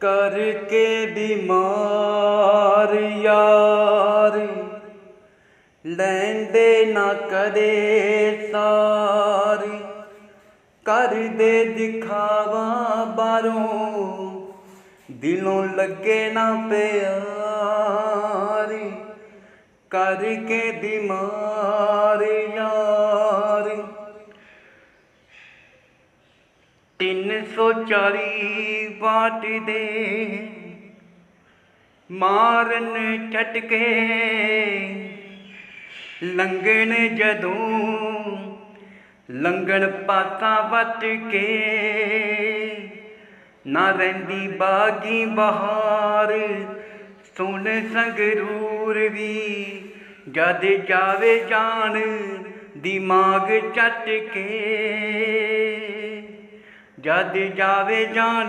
ਕਰਕੇ ਬਿਮਾਰ ਯਾਰ। ਲੈਂਦੇ ਨਾ ਕਦੇ ਸਾਰੀ। ਕਰਦੇ ਦਿਖਾਵਾ ਬਾਹਰੋਂ। ਦਿਲੋਂ ਲੱਗੇ ਨਾ ਪਿਆਰੀ। ਕਰਕੇ ਬਿਮਾਰ 340 ਵਾਟ ਦੇ ਮਾਰਨ ਝਟਕੇ ਲੰਗਣ ਜਦੋਂ ਲੰਗਣ ਪਾਤਾ ਵੱਟ ਕੇ ਨਾ ਰਹਿੰਦੀ ਬਾਗੀ ਬਹਾਰ, ਸੁਣ ਸੰਗਰੂਰ ਵੀ ਜਦ ਜਾਵੇ ਜਾਣ ਦਿਮਾਗ ਚੱਟ ਕੇ ਜਦ ਜਾਵੇ ਜਾਨ।